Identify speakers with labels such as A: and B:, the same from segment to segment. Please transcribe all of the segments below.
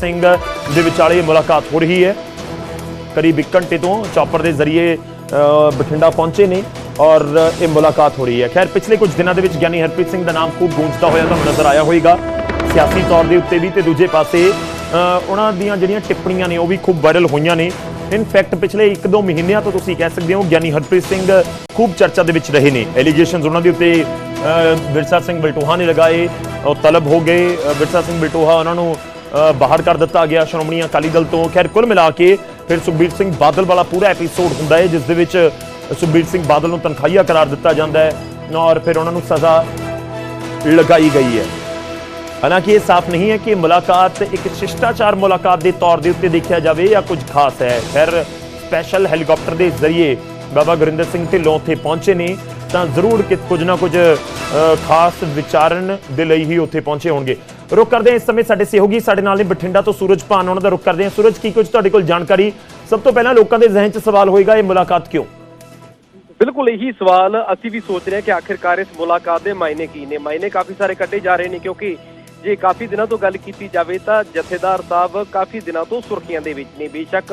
A: ਸਿੰਘ ਦੇ ਵਿਚਾਲੇ ਮੁਲਾਕਾਤ ਹੋ ਰਹੀ ਹੈ। ਕਰੀਬ 1 ਘੰਟੇ ਤੋਂ ਚੌਪਰ ਦੇ ਜ਼ਰੀਏ ਬਠਿੰਡਾ ਪਹੁੰਚੇ ਨੇ ਔਰ ਇਹ ਮੁਲਾਕਾਤ ਹੋ ਰਹੀ ਹੈ। ਖੈਰ, ਪਿਛਲੇ ਕੁਝ ਦਿਨਾਂ ਦੇ ਵਿੱਚ ਗਿਆਨੀ ਹਰਪ੍ਰੀਤ ਸਿੰਘ ਦਾ ਨਾਮ ਖੂਬ ਗੂੰਜਦਾ ਹੋਇਆ ਤੁਹਾਨੂੰ ਨਜ਼ਰ ਆਇਆ ਹੋਵੇਗਾ। ਸਿਆਸੀ ਤੌਰ ਦੇ ਉੱਤੇ ਵੀ ਤੇ ਦੂਜੇ ਪਾਸੇ ਉਹਨਾਂ ਦੀਆਂ ਜਿਹੜੀਆਂ ਟਿੱਪਣੀਆਂ ਨੇ ਉਹ ਵੀ ਖੂਬ ਵਾਇਰਲ ਹੋਈਆਂ ਨੇ। ਇਨਫੈਕਟ ਪਿਛਲੇ 1-2 ਮਹੀਨਿਆਂ ਤੋਂ ਤੁਸੀਂ ਕਹਿ ਸਕਦੇ ਹੋ ਗਿਆਨੀ ਹਰਪ੍ਰੀਤ ਸਿੰਘ ਖੂਬ ਚਰਚਾ ਦੇ ਵਿੱਚ ਰਹੇ ਨੇ। ਐਲੀਗੇਸ਼ਨਸ ਉਹਨਾਂ ਦੇ ਉੱਤੇ ਵਿਰਸਾ ਸਿੰਘ ਬਲਟੋਹਾ ਨੇ ਲਗਾਏ, ਉਹ ਤਲਬ ਹੋ ਗਏ। ਵਿਰਸਾ ਸਿੰਘ ਬਲਟੋਹਾ ਉਹਨਾਂ ਨੂੰ ਬਾਹਰ ਕਰ ਦਿੱਤਾ ਗਿਆ। ਸ਼੍ਰੋਮਣੀ ਅਕਾਲੀ ਦਲ ਤੋਂ ਖੈਰ ਕੁੱਲ ਮਿਲਾ ਕੇ ਫਿਰ ਸੁਖਬੀਰ ਸਿੰਘ ਬਾਦਲ ਵਾਲਾ ਪੂਰਾ ਐਪੀਸੋਡ ਹੁੰਦਾ ਹੈ, ਜਿਸ ਦੇ ਵਿੱਚ ਸੁਖਬੀਰ ਸਿੰਘ ਬਾਦਲ ਨੂੰ ਤਨਖਾਹੀਆ ਕਰਾਰ ਦਿੱਤਾ ਜਾਂਦਾ ਹੈ ਔਰ ਫਿਰ ਉਹਨਾਂ ਨੂੰ ਸਜ਼ਾ ਲਗਾਈ ਗਈ ਹੈ। ਹਾਲਾਂਕਿ ਇਹ ਸਾਫ਼ ਨਹੀਂ ਹੈ ਕਿ ਮੁਲਾਕਾਤ ਇੱਕ ਸ਼ਿਸ਼ਟਾਚਾਰ ਮੁਲਾਕਾਤ ਦੇ ਤੌਰ ਦੇ ਉੱਤੇ ਦੇਖਿਆ ਜਾਵੇ ਜਾਂ ਕੁਝ ਖਾਸ ਹੈ। ਫਿਰ ਸਪੈਸ਼ਲ ਹੈਲੀਕਾਪਟਰ ਦੇ ਜ਼ਰੀਏ ਬਾਬਾ ਗੁਰਿੰਦਰ ਸਿੰਘ ਢਿੱਲੋਂ ਉੱਥੇ ਪਹੁੰਚੇ ਨੇ, ਤਾਂ ਜ਼ਰੂਰ ਕੁਝ ਨਾ ਕੁਝ ਖਾਸ ਵਿਚਾਰਨ ਦੇ ਲਈ ਹੀ ਉੱਥੇ ਪਹੁੰਚੇ ਹੋਣਗੇ। ਰੁਕ ਕਰਦੇ ਹਾਂ ਇਸ ਸਮੇਂ ਸਾਡੇ ਸਹਿਯੋਗੀ ਸਾਡੇ ਨਾਲ ਨੇ ਬਠਿੰਡਾ ਤੋਂ ਸੂਰਜ ਭਾਨ, ਉਹਨਾਂ ਦਾ ਰੁਕ ਕਰਦੇ ਹਾਂ। ਸੂਰਜ, ਕੀ ਕੁਝ ਤੁਹਾਡੇ ਕੋਲ ਜਾਣਕਾਰੀ? ਸਭ ਤੋਂ ਪਹਿਲਾਂ ਲੋਕਾਂ ਦੇ ਜ਼ਿਹਨ 'ਚ ਸਵਾਲ ਹੋਏਗਾ, ਇਹ ਮੁਲਾਕਾਤ ਕਿਉਂ?
B: ਬਿਲਕੁਲ ਇਹੀ ਸਵਾਲ ਅਸੀਂ ਵੀ ਸੋਚ ਰਹੇ ਹਾਂ ਕਿ ਆਖਿਰਕਾਰ ਇਸ ਮੁਲਾਕਾਤ ਦੇ ਮਾਇਨੇ ਕੀ ਨੇ। ਮਾਇਨੇ ਕਾਫੀ ਸਾਰੇ ਕੱਢੇ ਜਾ ਰਹੇ ਨੇ, ਕਿਉਂਕਿ ਜੇ ਕਾਫੀ ਦਿਨਾਂ ਤੋਂ ਗੱਲ ਕੀਤੀ ਜਾਵੇ ਤਾਂ ਜਥੇਦਾਰ ਸਾਹਿਬ ਕਾਫੀ ਦਿਨਾਂ ਤੋਂ ਸੁਰਖੀਆਂ ਦੇ ਵਿੱਚ ਨੇ। ਬੇਸ਼ੱਕ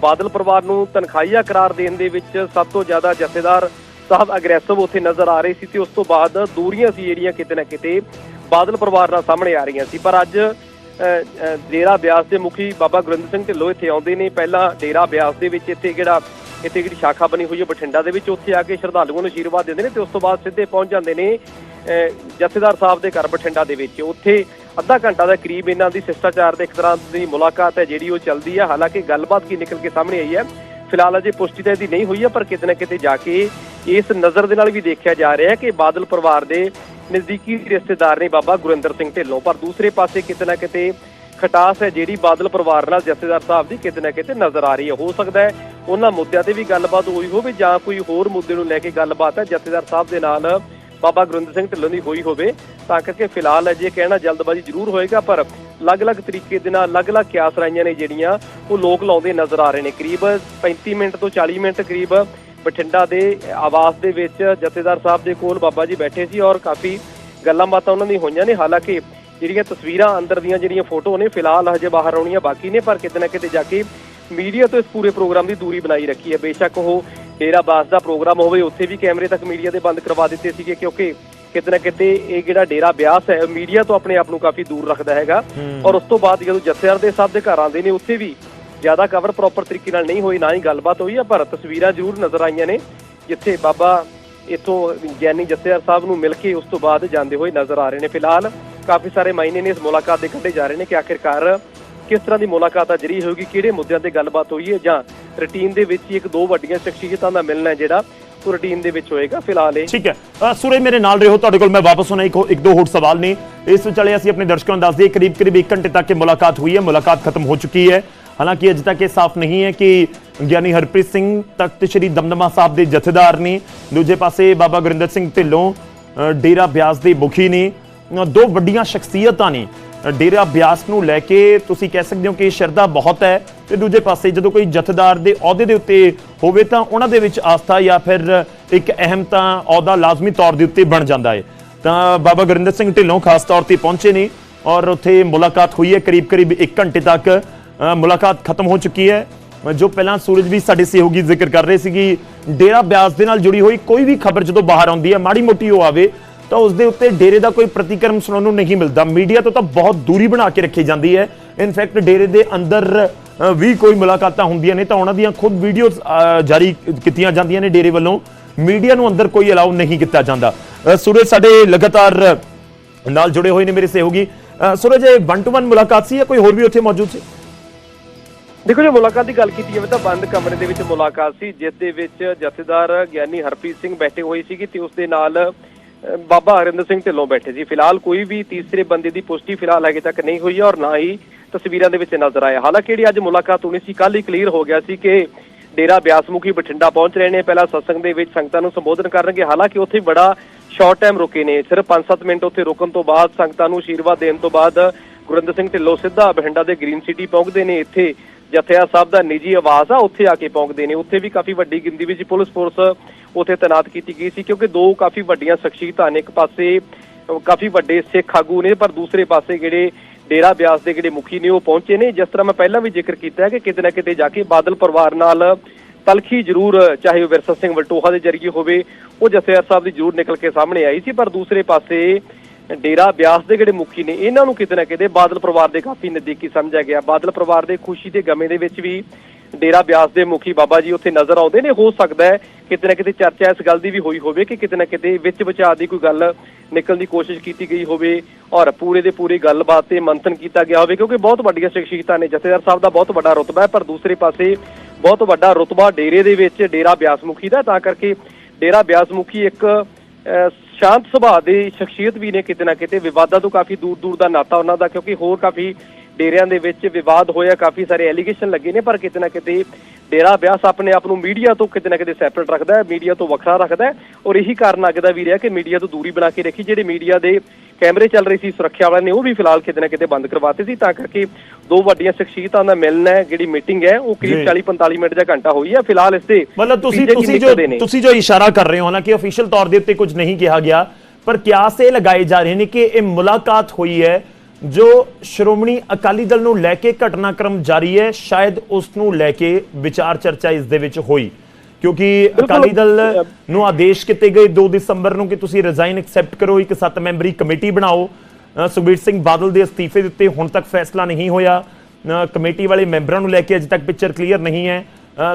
B: ਬਾਦਲ ਪਰਿਵਾਰ ਨੂੰ ਤਨਖਾਹੀਆ ਕਰਾਰ ਦੇਣ ਦੇ ਵਿੱਚ ਸਭ ਤੋਂ ਜ਼ਿਆਦਾ ਜਥੇਦਾਰ ਸਾਹਿਬ ਅਗਰੈਸਿਵ ਉੱਥੇ ਨਜ਼ਰ ਆ ਰਹੇ ਸੀ ਤੇ ਉਸ ਤੋਂ ਬਾਅਦ ਦੂਰੀਆਂ ਸੀ ਜਿਹੜੀਆਂ ਕਿਤੇ ਨਾ ਕਿਤੇ ਬਾਦਲ ਪਰਿਵਾਰ ਨਾਲ ਸਾਹਮਣੇ ਆ ਰਹੀਆਂ ਸੀ। ਪਰ ਅੱਜ ਅ, ਡੇਰਾ ਬਿਆਸ ਦੇ ਮੁਖੀ ਬਾਬਾ ਗੁਰਿੰਦਰ ਸਿੰਘ ਢਿੱਲੋਂ ਇੱਥੇ ਆਉਂਦੇ ਨੇ। ਪਹਿਲਾਂ ਡੇਰਾ ਬਿਆਸ ਦੇ ਵਿੱਚ ਇੱਥੇ ਜਿਹੜਾ ਇੱਥੇ ਜਿਹੜੀ ਸ਼ਾਖਾ ਬਣੀ ਹੋਈ ਹੈ ਬਠਿੰਡਾ ਦੇ ਵਿੱਚ ਉੱਥੇ ਆ ਕੇ ਸ਼ਰਧਾਲੂਆਂ ਨੂੰ ਆਸ਼ੀਰਵਾਦ ਦਿੰਦੇ ਨੇ ਤੇ ਉਸ ਤੋਂ ਬਾਅਦ ਸਿੱਧੇ ਪਹੁੰਚ ਜਾਂਦੇ ਨੇ ਅ, ਜਥੇਦਾਰ ਸਾਹਿਬ ਦੇ ਘਰ ਬਠਿੰਡਾ ਦੇ ਵਿੱਚ। ਉੱਥੇ ਅੱਧਾ ਘੰਟਾ ਦੇ ਕਰੀਬ ਇਹਨਾਂ ਦੀ ਸਿਸ਼ਟਾਚਾਰ ਦੇ ਇੱਕ ਤਰ੍ਹਾਂ ਦੀ ਮੁਲਾਕਾਤ ਹੈ ਜਿਹੜੀ ਉਹ ਚੱਲਦੀ ਹੈ ਹਾਲਾਂਕਿ ਗੱਲਬਾਤ ਕੀ ਨਿਕਲ ਕੇ ਸਾਹਮਣੇ ਆਈ ਹੈ, ਫਿਲਹਾਲ ਅਜੇ ਪੁਸ਼ਟੀ ਤਾਂ ਇਹਦੀ ਨਹੀਂ ਹੋਈ ਹੈ, ਪਰ ਕਿਤੇ ਨਾ ਕਿਤੇ ਜਾ ਕੇ ਇਸ ਨਜ਼ਰ ਦੇ ਨਾਲ ਵੀ ਦੇਖਿਆ ਜਾ ਰਿਹਾ ਹੈ ਕਿ ਬਾਦਲ ਪਰਿਵਾਰ ਦੇ ਨਜ਼ਦੀਕੀ ਰਿਸ਼ਤੇਦਾਰ ਨੇ ਬਾਬਾ ਗੁਰਿੰਦਰ ਸਿੰਘ ਢਿੱਲੋਂ। ਪਰ ਦੂਸਰੇ ਪਾਸੇ ਕਿਤੇ ਨਾ ਕਿਤੇ ਖਟਾਸ ਹੈ ਜਿਹੜੀ ਬਾਦਲ ਪਰਿਵਾਰ ਨਾਲ ਜਥੇਦਾਰ ਸਾਹਿਬ ਦੀ ਕਿਤੇ ਨਾ ਕਿਤੇ ਨਜ਼ਰ ਆ ਰਹੀ ਹੈ। ਹੋ ਸਕਦਾ ਹੈ ਉਹਨਾਂ ਮੁੱਦਿਆਂ ਤੇ ਵੀ ਗੱਲਬਾਤ ਹੋਈ ਹੋਵੇ ਜਾਂ ਕੋਈ ਹੋਰ ਮੁੱਦੇ ਨੂੰ ਲੈ ਕੇ ਗੱਲਬਾਤ ਹੈ। ਜਥੇਦਾਰ ਸਾਹਿਬ ਦੇ ਨਾਲ ਬਾਬਾ ਗੁਰਿੰਦਰ ਸਿੰਘ ਢਿੱਲੋਂ ਦੀ ਹੋਈ ਹੋਵੇ, ਤਾਂ ਕਰਕੇ ਫਿਲਹਾਲ ਅਜੇ ਕਹਿਣਾ ਜਲਦਬਾਜ਼ੀ ਜ਼ਰੂਰ ਹੋਏਗਾ, ਪਰ ਅਲੱਗ-ਅਲੱਗ ਤਰੀਕੇ ਦੇ ਨਾਲ ਅਲੱਗ-ਅਲੱਗ ਕਿਆਸ ਰਾਈਆਂ ਨੇ ਜਿਹੜੀਆਂ, ਉਹ ਲੋਕ ਲਾਉਂਦੇ ਨਜ਼ਰ ਆ ਰਹੇ ਨੇ। ਕਰੀਬ 35 ਮਿੰਟ ਤੋਂ 40 ਮਿੰਟ ਕਰੀਬ ਬਠਿੰਡਾ ਦੇ ਆਵਾਸ ਦੇ ਵਿੱਚ ਜਥੇਦਾਰ ਸਾਹਿਬ ਦੇ ਕੋਲ ਬਾਬਾ ਜੀ ਬੈਠੇ ਸੀ ਔਰ ਕਾਫੀ ਗੱਲਾਂ ਬਾਤਾਂ ਉਹਨਾਂ ਦੀ ਹੋਈਆਂ ਨੇ। ਹਾਲਾਂਕਿ ਜਿਹੜੀਆਂ ਤਸਵੀਰਾਂ ਅੰਦਰ ਦੀਆਂ ਜਿਹੜੀਆਂ ਫੋਟੋ ਨੇ, ਫਿਲਹਾਲ ਹਜੇ ਬਾਹਰ ਆਉਣੀਆਂ ਬਾਕੀ ਨੇ, ਪਰ ਕਿਤੇ ਨਾ ਕਿਤੇ ਜਾ ਕੇ ਮੀਡੀਆ ਤੋਂ ਇਸ ਪੂਰੇ ਪ੍ਰੋਗਰਾਮ ਦੀ ਦੂਰੀ ਬਣਾਈ ਰੱਖੀ ਹੈ। ਬੇਸ਼ੱਕ ਉਹ ਡੇਰਾ ਬਾਸ ਦਾ ਪ੍ਰੋਗਰਾਮ ਹੋਵੇ ਉੱਥੇ ਵੀ ਕੈਮਰੇ ਤੱਕ ਮੀਡੀਆ ਦੇ ਬੰਦ ਕਰਵਾ ਦਿੱਤੇ ਸੀਗੇ ਕਿਉਂਕਿ ਕਿਤੇ ਨਾ ਕਿਤੇ ਇਹ ਜਿਹੜਾ ਡੇਰਾ ਬਿਆਸ ਹੈ ਮੀਡੀਆ ਤੋਂ ਆਪਣੇ ਆਪ ਨੂੰ ਕਾਫੀ ਦੂਰ ਰੱਖਦਾ ਹੈਗਾ। ਔਰ ਉਸ ਤੋਂ ਬਾਅਦ ਜਦੋਂ ਜਥੇਦਾਰ ਦੇ ਸਾਹਿਬ ਦੇ ਘਰ ਆਉਂਦੇ ਨੇ ਉੱਥੇ ਵੀ ਜ਼ਿਆਦਾ ਕਵਰ ਪ੍ਰੋਪਰ ਤਰੀਕੇ ਨਾਲ ਨਹੀਂ ਹੋਈ ਨਾ ਹੀ ਗੱਲਬਾਤ ਹੋਈ ਹੈ ਪਰ ਤਸਵੀਰਾਂ ਜ਼ਰੂਰ ਨਜ਼ਰ ਆਈਆਂ ਨੇ ਜਿੱਥੇ ਬਾਬਾ ਇਥੋਂ ਗਿਆਨੀ ਜਥੇਦਾਰ ਸਾਹਿਬ ਨੂੰ ਮਿਲ ਕੇ ਉਸ ਤੋਂ ਬਾਅਦ ਜਾਂਦੇ ਹੋਏ ਨਜ਼ਰ ਆ ਰਹੇ ਨੇ। ਫਿਲਹਾਲ ਕਾਫੀ ਸਾਰੇ ਮਾਇਨੇ ਨੇ ਇਸ ਮੁਲਾਕਾਤ ਦੇ ਕੱਢੇ ਜਾ ਰਹੇ ਨੇ ਕਿ ਆਖਿਰਕਾਰ ਕਿਸ ਤਰ੍ਹਾਂ ਦੀ ਮੁਲਾਕਾਤ ਅਜਰੀ ਹੋਊਗੀ ਕਿਹੜੇ ਮੁੱਦਿਆਂ ਤੇ ਗੱਲਬਾਤ ਹੋਈ ਹੈ ਜਾਂ ਰੁਟੀਨ ਦੇ ਵਿੱਚ ਹੀ ਇੱਕ ਦੋ ਵੱਡੀਆਂ ਸ਼ਖਸੀਅਤਾਂ ਦਾ ਮਿਲਣਾ ਜਿਹੜਾ ਉਹ ਰੁਟੀਨ ਦੇ ਵਿੱਚ ਹੋਏਗਾ ਫਿਲਹਾਲ ਇਹ।
A: ਠੀਕ ਹੈ। ਅ, ਮੇਰੇ ਨਾਲ ਰਹੋ ਤੁਹਾਡੇ ਕੋਲ ਮੈਂ ਵਾਪਸ ਹੋਣਾ ਇੱਕ ਇੱਕ ਦੋ ਹੋਰ ਸਵਾਲ ਨੇ। ਇਸ ਵਿਚਾਲੇ ਅਸੀਂ ਆਪਣੇ ਦਰਸ਼ਕਾਂ ਨੂੰ ਦੱਸ ਦਈਏ ਕਰੀਬ ਕਰੀਬ 1 ਘੰਟੇ ਤੱਕ ਇਹ ਮੁਲਾਕਾਤ ਹੋਈ ਹੈ ਮੁਲਾਕਾਤ ਖਤਮ ਹੋ ਚੁੱਕੀ ਹੈ। ਹਾਲਾਂਕਿ ਅਜੇ ਤੱਕ ਇਹ ਸਾਫ਼ ਨਹੀਂ ਹੈ ਕਿ ਗਿਆਨੀ ਹਰਪ੍ਰੀਤ ਸਿੰਘ ਤਖਤ ਸ੍ਰੀ ਦਮਦਮਾ ਸਾਹਿਬ ਦੇ ਜਥੇਦਾਰ ਨੇ ਦੂਜੇ ਪਾਸੇ ਬਾਬਾ ਗੁਰਿੰਦਰ ਸਿੰਘ ਢਿੱਲੋਂ ਡੇਰਾ ਬਿਆਸ ਦੇ ਮੁਖੀ ਨੇ ਦੋ ਵੱਡੀਆਂ ਸ਼ਖਸੀਅਤਾਂ ਨੇ। ਡੇਰਾ ਬਿਆਸ ਨੂੰ ਲੈ ਕੇ ਤੁਸੀਂ ਕਹਿ ਸਕਦੇ ਹੋ ਕਿ ਸ਼ਰਧਾ ਬਹੁਤ ਹੈ ਤੇ ਦੂਜੇ ਪਾਸੇ ਜਦੋਂ ਕੋਈ ਜਥੇਦਾਰ ਦੇ ਅਹੁਦੇ ਦੇ ਉੱਤੇ ਹੋਵੇ ਤਾਂ ਉਹਨਾਂ ਦੇ ਵਿੱਚ ਆਸਥਾ ਜਾਂ ਫਿਰ ਇੱਕ ਅਹਿਮ ਤਾਂ ਅਹੁਦਾ ਲਾਜ਼ਮੀ ਤੌਰ ਦੇ ਉੱਤੇ ਬਣ ਜਾਂਦਾ ਹੈ। ਤਾਂ ਬਾਬਾ ਗੁਰਿੰਦਰ ਸਿੰਘ ਢਿੱਲੋਂ ਖਾਸ ਤੌਰ ਤੇ ਪਹੁੰਚੇ ਨੇ ਔਰ ਉੱਥੇ ਮੁਲਾਕਾਤ ਹੋਈ ਹੈ, ਕਰੀਬ ਕਰੀਬ 1 ਘੰਟੇ ਤੱਕ ਮੁਲਾਕਾਤ ਖਤਮ ਹੋ ਚੁੱਕੀ ਹੈ। ਜੋ ਪਹਿਲਾਂ ਸੂਰਜ ਵੀ ਸਾਡੇ ਸਹਿਯੋਗੀ ਜ਼ਿਕਰ ਕਰ ਰਹੇ ਸੀ ਕਿ ਡੇਰਾ ਬਿਆਸ ਦੇ ਨਾਲ ਜੁੜੀ ਹੋਈ ਕੋਈ ਵੀ ਖਬਰ ਜਦੋਂ ਬਾਹਰ ਆਉਂਦੀ ਹੈ, ਮਾੜੀ ਮੋਟੀ ਉਹ ਆਵੇ ਤਾਂ ਉਸ ਦੇ ਉੱਤੇ ਡੇਰੇ ਦਾ ਕੋਈ ਪ੍ਰਤੀਕਰਮ ਸੁਣਨ ਨੂੰ ਨਹੀਂ ਮਿਲਦਾ। ਮੀਡੀਆ ਤੋਂ ਤਾਂ ਬਹੁਤ ਦੂਰੀ ਬਣਾ ਕੇ ਰੱਖੀ ਜਾਂਦੀ ਹੈ। ਇਨਫੈਕਟ ਡੇਰੇ ਦੇ ਅੰਦਰ ਵੀ ਕੋਈ ਮੁਲਾਕਾਤਾਂ ਹੁੰਦੀਆਂ ਨੇ ਤਾਂ ਉਹਨਾਂ ਦੀਆਂ ਖੁਦ ਵੀਡੀਓਜ਼ ਜਾਰੀ ਕੀਤੀਆਂ ਜਾਂਦੀਆਂ ਨੇ ਡੇਰੇ ਵੱਲੋਂ। ਮੀਡੀਆ ਨੂੰ ਅੰਦਰ ਕੋਈ ਅਲਾਉ ਨਹੀਂ ਕੀਤਾ ਜਾਂਦਾ। ਸੂਰਜ ਸਾਡੇ ਲਗਾਤਾਰ ਨਾਲ ਜੁੜੇ ਹੋਏ ਨੇ ਮੇਰੇ ਸਹਿਯੋਗੀ। ਸੂਰਜ, ਇਹ 1 ਟੂ 1 ਮੁਲਾਕਾਤ ਸੀ ਜਾਂ ਕੋਈ ਹੋਰ ਵੀ ਉੱਥੇ ਮੌਜੂਦ ਸੀ?
B: ਦੇਖੋ ਜੇ, ਮੁਲਾਕਾਤ ਦੀ ਗੱਲ ਕੀਤੀ ਜਾਵੇ ਤਾਂ ਬੰਦ ਕਮਰੇ ਦੇ ਵਿੱਚ ਮੁਲਾਕਾਤ ਸੀ, ਜਿਸ ਦੇ ਵਿੱਚ ਜਥੇਦਾਰ ਗਿਆਨੀ ਹਰਪ੍ਰੀਤ ਸਿੰਘ ਬੈਠੇ ਹੋਏ ਸੀਗੇ ਤੇ ਉਸ ਦੇ ਨਾਲ ਬਾਬਾ ਹਰਿੰਦਰ ਸਿੰਘ ਢਿੱਲੋਂ ਬੈਠੇ ਸੀ ਫਿਲਹਾਲ ਕੋਈ ਵੀ ਤੀਸਰੇ ਬੰਦੇ ਦੀ ਪੁਸ਼ਟੀ ਫਿਲਹਾਲ ਅਜੇ ਤੱਕ ਨਹੀਂ ਹੋਈ ਔਰ ਨਾ ਹੀ ਤਸਵੀਰਾਂ ਦੇ ਵਿੱਚ ਨਜ਼ਰ ਆਇਆ। ਹਾਲਾਂਕਿ ਜਿਹੜੀ ਅੱਜ ਮੁਲਾਕਾਤ ਹੋਣੀ ਸੀ ਕੱਲ ਹੀ ਕਲੀਅਰ ਹੋ ਗਿਆ ਸੀ ਕਿ ਡੇਰਾ ਬਿਆਸਮੁਖੀ ਬਠਿੰਡਾ ਪਹੁੰਚ ਰਹੇ ਨੇ। ਪਹਿਲਾਂ ਸਤਸੰਗ ਦੇ ਵਿੱਚ ਸੰਗਤਾਂ ਨੂੰ ਸੰਬੋਧਨ ਕਰਨਗੇ। ਹਾਲਾਂਕਿ ਉੱਥੇ ਬੜਾ ਸ਼ਾਰਟ ਟਾਈਮ ਰੁਕੇ ਨੇ। ਸਿਰਫ 5-7 ਮਿੰਟ ਉੱਥੇ ਰੁਕਣ ਤੋਂ ਬਾਅਦ ਸੰਗਤਾਂ ਨੂੰ ਆਸ਼ੀਰਵਾਦ ਦੇਣ ਤੋਂ ਬਾਅਦ ਗੁਰਿੰਦਰ ਸਿੰਘ ਢਿੱਲੋਂ ਸਿੱਧਾ ਬਠਿੰਡਾ ਦੇ ਗ੍ਰੀਨ ਸਿਟੀ ਪਹੁੰਚਦੇ ਨੇ। ਇੱਥੇ ਜਥਿਆ ਸਾਹਿਬ ਦਾ ਨਿੱਜੀ ਆਵਾਜ਼ ਆ, ਉੱਥੇ ਆ ਕੇ ਪਹੁੰਚਦੇ ਨੇ। ਉੱਥੇ ਵੀ ਕਾਫੀ ਵੱਡੀ ਗਿਣਤੀ ਵਿੱਚ ਪੁਲਿਸ ਫੋਰਸ ਉੱਥੇ ਤਾਇਨਾਤ ਕੀਤੀ ਗਈ ਸੀ, ਕਿਉਂਕਿ ਦੋ ਕਾਫੀ ਵੱਡੀਆਂ ਸ਼ਖਸੀਅਤਾਂ ਨੇ। ਇੱਕ ਪਾਸੇ ਕਾਫੀ ਵੱਡੇ ਸਿੱਖ ਆਗੂ ਨੇ, ਪਰ ਦੂਸਰੇ ਪਾਸੇ ਜਿਹੜੇ ਡੇਰਾ ਬਿਆਸ ਦੇ ਜਿਹੜੇ ਮੁਖੀ ਨੇ, ਉਹ ਪਹੁੰਚੇ ਨੇ। ਜਿਸ ਤਰ੍ਹਾਂ ਮੈਂ ਪਹਿਲਾਂ ਵੀ ਜ਼ਿਕਰ ਕੀਤਾ ਹੈ ਕਿ ਕਿਤੇ ਨਾ ਕਿਤੇ ਜਾ ਕੇ ਬਾਦਲ ਪਰਿਵਾਰ ਨਾਲ ਤਲਖੀ ਜ਼ਰੂਰ, ਚਾਹੇ ਉਹ ਵਿਰਸਾ ਸਿੰਘ ਵਲਟੋਹਾ ਦੇ ਜਰੀਏ ਹੋਵੇ, ਉਹ ਜਥੇਦਾਰ ਸਾਹਿਬ ਦੀ ਜ਼ਰੂਰ ਨਿਕਲ ਕੇ ਸਾਹਮਣੇ ਆਈ ਸੀ, ਪਰ ਦੂਸਰੇ ਪਾਸੇ ਡੇਰਾ ਬਿਆਸ ਦੇ ਜਿਹੜੇ ਮੁਖੀ ਨੇ ਇਹਨਾਂ ਨੂੰ ਕਿਤੇ ਨਾ ਕਿਤੇ ਬਾਦਲ ਪਰਿਵਾਰ ਦੇ ਕਾਫੀ ਨਜ਼ਦੀਕੀ ਸਮਝਿਆ ਗਿਆ। ਬਾਦਲ ਪਰਿਵਾਰ ਦੇ ਖੁਸ਼ੀ ਤੇ ਗਮੇ ਦੇ ਵਿੱਚ ਵੀ ਡੇਰਾ ਬਿਆਸ ਦੇ ਮੁਖੀ ਬਾਬਾ ਜੀ ਉੱਥੇ ਨਜ਼ਰ ਆਉਂਦੇ ਨੇ। ਹੋ ਸਕਦਾ ਹੈ ਕਿਤੇ ਨਾ ਕਿਤੇ ਚਰਚਾ ਇਸ ਗੱਲ ਦੀ ਵੀ ਹੋਈ ਹੋਵੇ ਕਿ ਕਿਤੇ ਨਾ ਕਿਤੇ ਵਿੱਚ ਵਿਚਾਰ ਦੀ ਕੋਈ ਗੱਲ ਨਿਕਲਣ ਦੀ ਕੋਸ਼ਿਸ਼ ਕੀਤੀ ਗਈ ਹੋਵੇ ਔਰ ਪੂਰੇ ਦੇ ਪੂਰੀ ਗੱਲਬਾਤ ਤੇ ਮੰਥਨ ਕੀਤਾ ਗਿਆ ਹੋਵੇ ਕਿਉਂਕਿ ਬਹੁਤ ਵੱਡੀਆਂ ਸ਼ਖਸੀਅਤਾਂ ਨੇ। ਜਥੇਦਾਰ ਸਾਹਿਬ ਦਾ ਬਹੁਤ ਵੱਡਾ ਰੁਤਬਾ ਹੈ ਪਰ ਦੂਸਰੇ ਪਾਸੇ ਬਹੁਤ ਵੱਡਾ ਰੁਤਬਾ ਡੇਰੇ ਦੇ ਵਿੱਚ ਡੇਰਾ ਬਿਆਸ ਮੁਖੀ ਦਾ ਤਾਂ ਕਰਕੇ ਡੇਰਾ ਬਿਆਸ ਮੁਖੀ ਇੱਕ ਅਹ, ਸ਼ਾਂਤ ਸੁਭਾਅ ਦੇ ਸ਼ਖਸੀਅਤ ਵੀ ਨੇ ਕਿਤੇ ਨਾ ਕਿਤੇ। ਵਿਵਾਦਾਂ ਤੋਂ ਕਾਫੀ ਦੂਰ ਦੂਰ ਦਾ ਨਾਤਾ ਉਹਨਾਂ ਦਾ, ਕਿਉਂਕਿ ਹੋਰ ਕਾਫੀ ਡੇਰਿਆਂ ਦੇ ਵਿੱਚ ਵਿਵਾਦ ਹੋਇਆ, ਕਾਫੀ ਸਾਰੇ ਐਲੀਗੇਸ਼ਨ ਲੱਗੇ ਨੇ, ਪਰ ਕਿਤੇ ਨਾ ਕਿਤੇ ਡੇਰਾ ਬਿਆਸ ਆਪਣੇ ਆਪ ਨੂੰ ਮੀਡੀਆ ਤੋਂ ਕਿਤੇ ਨਾ ਕਿਤੇ ਸੈਪਰੇਟ ਰੱਖਦਾ ਹੈ, ਮੀਡੀਆ ਤੋਂ ਵੱਖਰਾ ਰੱਖਦਾ ਹੈ। ਔਰ ਇਹੀ ਕਾਰਨ ਲੱਗਦਾ ਵੀ ਰਿਹਾ ਕਿ ਮੀਡੀਆ ਤੋਂ ਦੂਰੀ ਬਣਾ ਕੇ ਰੱਖੀ, ਜਿਹੜੇ ਮੀਡੀਆ ਦੇ ਕੈਮਰੇ ਚੱਲ ਰਹੇ ਸੀ ਸੁਰੱਖਿਆ ਵਾਲਿਆਂ ਨੇ ਉਹ ਵੀ ਫਿਲਹਾਲ ਕਿਤੇ ਨਾ ਕਿਤੇ ਬੰਦ ਕਰਵਾਤੇ ਸੀ ਤਾਂ ਕਰਕੇ ਦੋ ਵੱਡੀਆਂ ਸ਼ਖਸੀਅਤਾਂ ਦਾ ਮਿਲਣ ਹੈ ਜਿਹੜੀ ਮੀਟਿੰਗ ਹੈ ਉਹ ਕਰੀਬ
A: ਜੀ।
B: 40 45 ਮਿੰਟ ਜਾਂ ਘੰਟਾ ਹੋਈ ਹੈ ਫਿਲਹਾਲ ਇਸ ਤੇ
A: ਮਤਲਬ ਤੁਸੀਂ ਤੁਸੀਂ ਜੋ। ਤੁਸੀਂ ਜੋ ਇਸ਼ਾਰਾ ਕਰ ਰਹੇ ਹੋ ਨਾ ਕਿ ਅਫੀਸ਼ੀਅਲ ਤੌਰ ਦੇ ਉੱਤੇ ਕੁਝ ਨਹੀਂ ਕਿਹਾ ਗਿਆ ਪਰ ਕਿਆਸ ਇਹ ਲਗਾਏ ਜਾ ਰਹੇ ਨੇ ਕਿ ਇਹ ਮੁਲਾਕਾਤ ਹੋਈ ਹੈ ਜੋ ਸ਼੍ਰੋਮਣੀ ਅਕਾਲੀ ਦਲ ਨੂੰ ਲੈ ਕੇ ਘਟਨਾਕ੍ਰਮ ਜਾਰੀ ਹੈ ਸ਼ਾਇਦ ਉਸ ਨੂੰ ਲੈ ਕੇ ਵਿਚਾਰ ਚਰਚਾ ਇਸ ਦੇ ਵਿੱਚ ਹੋਈ ਕਿਉਂਕਿ ਅਕਾਲੀ ਦਲ ਨੂੰ ਆਦੇਸ਼ ਕੀਤੇ ਗਏ 2 ਦਸੰਬਰ ਨੂੰ ਕਿ ਤੁਸੀਂ ਰਿਜ਼ਾਈਨ ਐਕਸੈਪਟ ਕਰੋ ਇੱਕ 7 ਮੈਂਬਰੀ ਕਮੇਟੀ ਬਣਾਓ। ਸੁਖਬੀਰ ਸਿੰਘ ਬਾਦਲ ਦੇ ਅਸਤੀਫੇ ਦੇ ਉੱਤੇ ਹੁਣ ਤੱਕ ਫੈਸਲਾ ਨਹੀਂ ਹੋਇਆ। ਕਮੇਟੀ ਵਾਲੇ ਮੈਂਬਰਾਂ ਨੂੰ ਲੈ ਕੇ ਅਜੇ ਤੱਕ ਪਿਕਚਰ ਕਲੀਅਰ ਨਹੀਂ ਹੈ।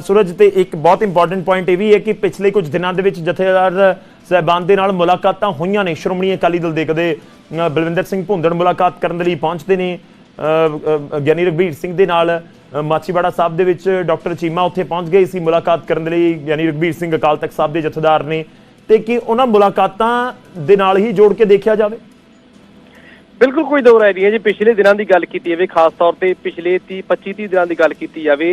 A: ਸੂਰਜ ਤੇ ਇੱਕ ਬਹੁਤ ਇੰਪੋਰਟੈਂਟ ਪੁਆਇੰਟ ਇਹ ਵੀ ਹੈ ਕਿ ਪਿਛਲੇ ਕੁਝ ਦਿਨਾਂ ਦੇ ਵਿੱਚ ਜਥੇਦਾਰ ਸਹਿਬਾਨ ਦੇ ਨਾਲ ਮੁਲਾਕਾਤਾਂ ਹੋਈਆਂ ਨੇ। ਸ਼੍ਰੋਮਣੀ ਅਕਾਲੀ ਦਲ ਦੇ ਕਦੇ ਬਲਵਿੰਦਰ ਸਿੰਘ ਭੁੰਦੜ ਮੁਲਾਕਾਤ ਕਰਨ ਦੇ ਲਈ ਪਹੁੰਚਦੇ ਨੇ। ਗਿਆਨੀ ਰਘਬੀਰ ਸਿੰਘ ਦੇ ਨਾਲ ਅ, ਮਾਚੀਵਾੜਾ ਸਾਹਿਬ ਦੇ ਵਿੱਚ ਡਾਕਟਰ ਚੀਮਾ ਉੱਥੇ ਪਹੁੰਚ ਗਏ ਸੀ ਮੁਲਾਕਾਤ ਕਰਨ ਦੇ ਲਈ। ਗਿਆਨੀ ਰਘਬੀਰ ਸਿੰਘ ਅਕਾਲ ਤਖਤ ਸਾਹਿਬ ਦੇ ਜਥੇਦਾਰ ਨੇ। ਤੇ ਕਿ ਉਹਨਾਂ ਮੁਲਾਕਾਤਾਂ ਦੇ ਨਾਲ ਹੀ ਜੋੜ ਕੇ ਦੇਖਿਆ ਜਾਵੇ?
B: ਬਿਲਕੁਲ ਕੋਈ ਦੋ ਰਾਏ ਨਹੀਂ ਹੈ ਜੀ। ਪਿਛਲੇ ਦਿਨਾਂ ਦੀ ਗੱਲ ਕੀਤੀ ਜਾਵੇ ਖਾਸ ਤੌਰ ਤੇ ਪਿਛਲੇ 30 25 30 ਦਿਨਾਂ ਦੀ ਗੱਲ ਕੀਤੀ ਜਾਵੇ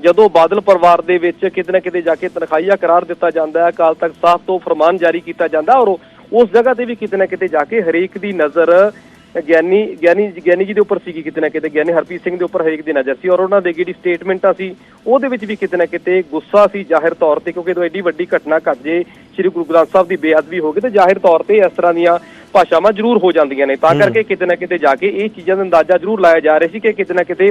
B: ਜਦੋਂ ਬਾਦਲ ਪਰਿਵਾਰ ਦੇ ਵਿੱਚ ਕਿਤੇ ਨਾ ਕਿਤੇ ਜਾ ਕੇ ਤਨਖਾਹੀਆ ਕਰਾਰ ਦਿੱਤਾ ਜਾਂਦਾ ਹੈ ਅਕਾਲ ਤਖਤ ਸਾਹਿਬ ਤੋਂ ਫਰਮਾਨ ਜਾਰੀ ਕੀਤਾ ਜਾਂਦਾ ਔਰ ਉਸ ਜਗ੍ਹਾ ਤੇ ਵੀ ਕਿਤੇ ਨਾ ਕਿਤੇ ਜਾ ਕੇ ਹਰੇਕ ਦੀ ਨਜ਼ਰ ਗਿਆਨੀ ਗਿਆਨੀ ਗਿਆਨੀ ਜੀ ਦੇ ਉੱਪਰ ਸੀ ਕਿਤੇ ਨਾ ਕਿਤੇ ਗਿਆਨੀ ਹਰਪ੍ਰੀਤ ਸਿੰਘ ਦੇ ਉੱਪਰ ਹਰੇਕ ਦੀ ਨਜ਼ਰ ਸੀ ਔਰ ਉਹਨਾਂ ਦੇ ਜਿਹੜੀ ਸਟੇਟਮੈਂਟਾਂ ਸੀ ਉਹਦੇ ਵਿੱਚ ਵੀ ਕਿਤੇ ਨਾ ਕਿਤੇ ਗੁੱਸਾ ਸੀ ਜ਼ਾਹਿਰ ਤੌਰ ਤੇ ਕਿਉਂਕਿ ਜਦੋਂ ਐਡੀ ਵੱਡੀ ਘਟਨਾ ਘਟ ਜੇ ਸ੍ਰੀ ਗੁਰੂ ਗ੍ਰੰਥ ਸਾਹਿਬ ਦੀ ਬੇਅਦਬੀ ਹੋ ਗਈ ਤੇ ਜ਼ਾਹਿਰ ਤੌਰ ਤੇ ਇਸ ਤਰ੍ਹਾਂ ਦੀਆਂ ਭਾਸ਼ਾਵਾਂ ਜ਼ਰੂਰ ਹੋ ਜਾਂਦੀਆਂ ਨੇ। ਤਾਂ ਕਰਕੇ ਕਿਤੇ ਨਾ ਕਿਤੇ ਜਾ ਕੇ ਇਹ ਚੀਜ਼ਾਂ ਦਾ ਅੰਦਾਜ਼ਾ ਜ਼ਰੂਰ ਲਾਇਆ ਜਾ ਰਿਹਾ ਸੀ ਕਿ ਕਿਤੇ ਨਾ ਕਿਤੇ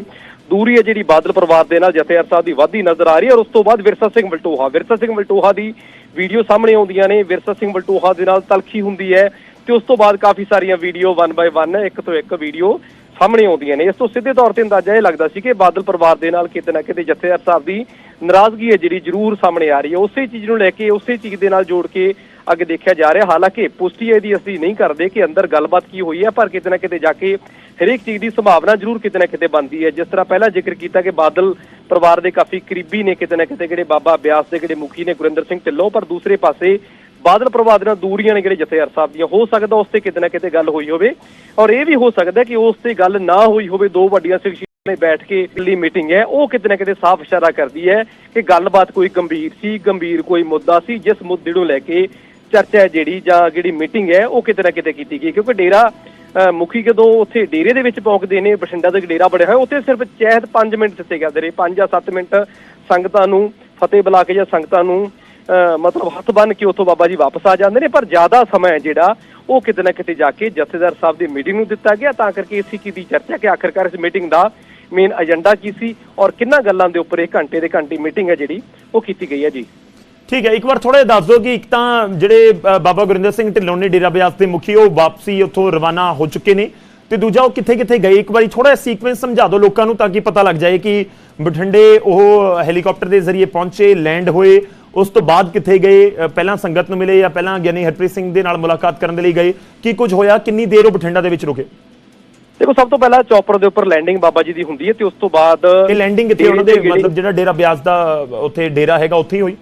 B: ਦੂਰੀ ਹੈ ਜਿਹੜੀ ਬਾਦਲ ਪਰਿਵਾਰ ਦੇ ਨਾਲ ਜਥੇਦਾਰ ਸਾਹਿਬ ਦੀ ਵਾਧੀ ਨਜ਼ਰ ਆ ਰਹੀ ਹੈ ਔਰ ਉਸ ਤੋਂ ਬਾਅਦ ਵਿਰਸਾ ਸਿੰਘ ਵਲਟੋਹਾ ਵਿਰਸਾ ਸਿੰਘ ਵਲਟੋਹਾ ਦੀ ਵੀਡੀਓ ਸਾਹਮਣੇ ਆਉਂਦੀਆਂ ਨੇ ਵਿਰਸਾ ਸਿੰਘ ਵਲਟੋਹਾ ਦੇ ਨਾਲ ਤਲਖੀ ਹੁੰਦੀ ਹੈ ਤੇ ਉਸ ਤੋਂ ਬਾਅਦ ਕਾਫੀ ਸਾਰੀਆਂ ਵੀਡੀਓ 1 ਬਾਈ 1 ਇੱਕ ਤੋਂ ਇੱਕ ਵੀਡੀਓ ਸਾਹਮਣੇ ਆਉਂਦੀਆਂ ਨੇ। ਇਸ ਤੋਂ ਸਿੱਧੇ ਤੌਰ ਤੇ ਅੰਦਾਜ਼ਾ ਇਹ ਲੱਗਦਾ ਸੀ ਕਿ ਬਾਦਲ ਪਰਿਵਾਰ ਦੇ ਨਾਲ ਕਿਤੇ ਨਾ ਕਿਤੇ ਜਥੇਦਾਰ ਸਾਹਿਬ ਦੀ ਨਾਰਾਜ਼ਗੀ ਹੈ ਜਿਹੜੀ ਜ਼ਰੂਰ ਸਾਹਮਣੇ ਆ ਰਹੀ ਹੈ। ਉਸੇ ਚੀਜ਼ ਨੂੰ ਲੈ ਕੇ, ਉਸੇ ਚੀਜ਼ ਦੇ ਨਾਲ ਜੋੜ ਕੇ ਅੱਗੇ ਦੇਖਿਆ ਜਾ ਰਿਹਾ। ਹਾਲਾਂਕਿ ਪੁਸ਼ਟੀ ਇਹਦੀ ਅਸੀਂ ਨਹੀਂ ਕਰਦੇ ਕਿ ਅੰਦਰ ਗੱਲਬਾਤ ਕੀ ਹੋਈ ਹੈ, ਪਰ ਕਿਤੇ ਨਾ ਕਿਤੇ ਜਾ ਕੇ ਹਰੇਕ ਚੀਜ਼ ਦੀ ਸੰਭਾਵਨਾ ਜ਼ਰੂਰ ਕਿਤੇ ਨਾ ਕਿਤੇ ਬਣਦੀ ਹੈ। ਜਿਸ ਤਰ੍ਹਾਂ ਪਹਿਲਾਂ ਜ਼ਿਕਰ ਕੀਤਾ ਕਿ ਬਾਦਲ ਪਰਿਵਾਰ ਦੇ ਕਾਫੀ ਕਰੀਬੀ ਨੇ ਕਿਤੇ ਨਾ ਕਿਤੇ, ਜਿਹੜੇ ਬਾਬਾ ਬਿਆਸ ਦੇ, ਜਿਹੜੇ ਮੁਖੀ ਨੇ ਗੁਰਿੰਦਰ ਸਿੰਘ ਢਿੱਲੋਂ, ਪਰ ਦੂਸਰੇ ਪਾਸੇ ਬਾਦਲ ਪ੍ਰਭਾਵ ਦੇ ਨਾਲ ਦੂਰੀਆਂ ਨੇ ਜਿਹੜੇ ਜਥੇਦਾਰ ਸਾਹਿਬ ਦੀਆਂ ਹੋ ਸਕਦਾ ਉਸ ਤੇ ਕਿਤੇ ਨਾ ਕਿਤੇ ਗੱਲ ਹੋਈ ਹੋਵੇ। ਔਰ ਇਹ ਵੀ ਹੋ ਸਕਦਾ ਕਿ ਉਸ ਤੇ ਗੱਲ ਨਾ ਹੋਈ ਹੋਵੇ ਦੋ ਵੱਡੀਆਂ ਸ਼ਖਸੀਅਤਾਂ ਨੇ ਬੈਠ ਕੇ ਇਕੱਲੀ ਮੀਟਿੰਗ ਹੈ ਉਹ ਕਿਤੇ ਨਾ ਕਿਤੇ ਸਾਫ਼ ਇਸ਼ਾਰਾ ਕਰਦੀ ਹੈ ਕਿ ਗੱਲਬਾਤ ਕੋਈ ਗੰਭੀਰ ਸੀ ਗੰਭੀਰ ਕੋਈ ਮੁੱਦਾ ਸੀ ਜਿਸ ਮੁੱਦੇ ਨੂੰ ਲੈ ਕੇ ਚਰਚਾ ਹੈ ਜਿਹੜੀ ਜਾਂ ਜਿਹੜੀ ਮੀਟਿੰਗ ਹੈ ਉਹ ਕਿਤੇ ਨਾ ਕਿਤੇ ਕੀਤੀ ਗਈ ਕਿਉਂਕਿ ਡੇਰਾ ਅ, ਮੁਖੀ ਜਦੋਂ ਉੱਥੇ ਡੇਰੇ ਦੇ ਵਿੱਚ ਪਹੁੰਚਦੇ ਨੇ ਬਠਿੰਡਾ ਦਾ ਇੱਕ ਡੇਰਾ ਬਣਿਆ ਹੋਇਆ ਉੱਥੇ ਸਿਰਫ ਚਹਿਤ 5 ਮਿੰਟ ਦਿੱਤੇ ਜਾਂਦੇ ਨੇ 5 ਜਾਂ 7 ਮਿੰਟ ਸੰਗਤਾਂ ਨੂੰ ਫਤਿਹ ਬੁਲਾ ਕੇ ਜਾਂ ਸੰਗਤਾਂ ਨੂੰ ਮਤਲਬ ਹੱਥ ਬੰਨ ਕੇ ਉੱਥੋਂ ਬਾਬਾ ਜੀ ਵਾਪਸ ਆ ਜਾਂਦੇ ਨੇ, ਪਰ ਜ਼ਿਆਦਾ ਸਮਾਂ ਜਿਹੜਾ, ਉਹ ਕਿਤੇ ਨਾ ਕਿਤੇ ਜਾ ਕੇ ਜਥੇਦਾਰ ਸਾਹਿਬ ਦੀ ਮੀਟਿੰਗ ਨੂੰ ਦਿੱਤਾ ਗਿਆ, ਤਾਂ ਕਰਕੇ ਇਸੇ ਕੀ ਦੀ ਚਰਚਾ ਕਿ ਆਖਰਕਾਰ ਇਸ ਮੀਟਿੰਗ ਦਾ ਮੇਨ ਏਜੰਡਾ ਕੀ ਸੀ ਔਰ ਕਿੰਨਾ ਗੱਲਾਂ ਦੇ ਉੱਪਰ ਇਹ ਘੰਟੇ ਦੇ ਘੰਟੀ ਮੀਟਿੰਗ ਹੈ ਜਿਹੜੀ, ਉਹ ਕੀਤੀ ਗਈ ਹੈ ਜੀ।
A: ਠੀਕ ਹੈ, ਇੱਕ ਵਾਰ ਥੋੜਾ ਦੱਸ ਦਿਓ ਕਿ ਇੱਕ ਤਾਂ ਜਿਹੜੇ ਬਾਬਾ ਗੁਰਿੰਦਰ ਸਿੰਘ ਢਿੱਲੋਂ ਨੇ ਡੇਰਾ ਬਿਆਸ ਦੇ ਮੁਖੀ, ਉਹ ਵਾਪਸੀ ਉੱਥੋਂ ਰਵਾਨਾ ਹੋ ਚੁੱਕੇ ਨੇ ਤੇ ਦੂਜਾ ਉਹ ਕਿੱਥੇ ਕਿੱਥੇ ਗਏ, ਇੱਕ ਵਾਰੀ ਥੋੜਾ ਸੀਕੁਐਂਸ ਸਮਝਾ ਦਿਓ ਲੋਕਾਂ ਨੂੰ ਤਾਂ ਕਿ ਪਤਾ ਲੱਗ ਜਾਏ ਕਿ ਬਠਿੰਡੇ ਉਹ ਹੈਲੀਕਾਪਟਰ ਦੇ ਜ਼ਰੀਏ ਪਹੁੰਚੇ ਲੈਂਡ ਹੋਏ ਉਸ ਤੋਂ ਬਾਅਦ ਕਿੱਥੇ ਗਏ? ਪਹਿਲਾਂ ਸੰਗਤ ਨੂੰ ਮਿਲੇ ਜਾਂ ਪਹਿਲਾਂ ਗਿਆਨੀ ਹਰਪ੍ਰੀਤ ਸਿੰਘ ਦੇ ਨਾਲ ਮੁਲਾਕਾਤ ਕਰਨ ਦੇ ਲਈ ਗਏ? ਕੀ ਕੁਝ ਹੋਇਆ? ਕਿੰਨੀ ਦੇਰ ਉਹ ਬਠਿੰਡਾ ਦੇ ਵਿੱਚ ਰੁਕੇ?
B: ਦੇਖੋ ਸਭ ਤੋਂ ਪਹਿਲਾਂ ਚੌਪਰ ਦੇ ਉੱਪਰ ਲੈਂਡਿੰਗ ਬਾਬਾ ਜੀ ਦੀ ਹੁੰਦੀ ਹੈ ਤੇ ਉਸ ਤੋਂ ਬਾਅਦ
A: ਇਹ ਲੈਂਡਿੰਗ ਕਿੱਥੇ? ਉਹਨਾਂ ਦੇ ਮਤਲਬ ਜਿਹੜਾ ਡੇਰਾ ਬਿਆਸ ਦਾ ਉੱਥੇ ਡੇਰਾ ਹੈਗਾ ਉੱਥੇ ਹੀ ਹੋਈ?